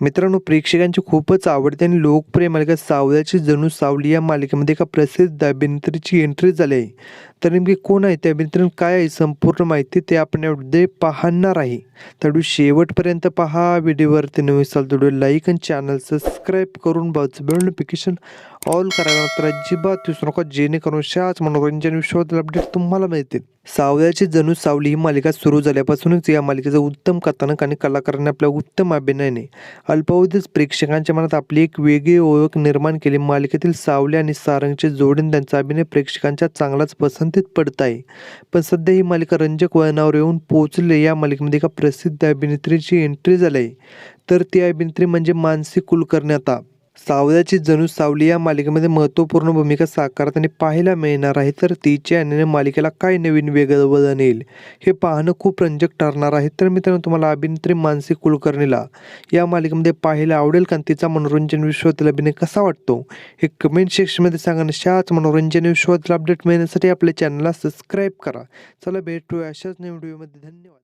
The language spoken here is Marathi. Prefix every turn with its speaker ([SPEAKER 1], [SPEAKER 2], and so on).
[SPEAKER 1] मित्रांनो प्रेक्षकांची खूपच आवडते आणि लोकप्रिय मालिका सावल्याची जणू सावली या मालिकेमध्ये एका प्रसिद्ध अभिनेत्रीची एंट्री झाली आहे. तर नेमकी कोण आहे? त्या अभिनेत्री काय आहे? संपूर्ण माहिती ते आपण एवढे पाहणार आहे. तर शेवटपर्यंत पहा. व्हिडिओवरती नवीन असाल तर लाईक आणि चॅनल सबस्क्राईब करून बाजू बेल नोटिफिकेशन ऑल करायला तर अजिबात विसरू नका जेणेकरून शाच मनोरंजन विश्वातील अपडेट तुम्हाला मिळतील. सावल्याची जणू सावली ही मालिका सुरू झाल्यापासूनच या मालिकेचं उत्तम कथानक आणि कलाकारांनी आपल्या उत्तम अभिनयाने अल्पावधीच प्रेक्षकांच्या मनात आपली एक वेगळी ओळख निर्माण केली. मालिकेतील सावली आणि सारंगचे जोडीने त्यांचा अभिनय प्रेक्षकांच्या चांगलाच पसंत पसंतीत पडत आहे पण सध्या ही मालिका रंजक वळणावर येऊन पोचले या मालिकेमध्ये एका प्रसिद्ध अभिनेत्रीची एंट्री झाली आहे. तर ती अभिनेत्री म्हणजे मानसी कुलकर्णी आता. सावल्याची जणू सावली या मालिकेमध्ये महत्त्वपूर्ण भूमिका साकारताना पाहायला मिळणार आहे तर तिच्या याने मालिकेला काय नवीन वेगळं वळण येईल हे पाहणं खूप रंजक ठरणार आहे. तर मित्रांनो तुम्हाला अभिनेत्री मानसी कुलकर्णीला या मालिकेमध्ये पाहायला आवडेल का? तिचा मनोरंजन विश्वातील अभिनय कसा वाटतो? हे कमेंट सेक्शनमध्ये सांगा अशाच मनोरंजन विश्वातील अपडेट मिळण्यासाठी आपल्या चॅनलला सबस्क्राईब करा. चला भेटूया अशाच नवीन व्हिडिओमध्ये धन्यवाद.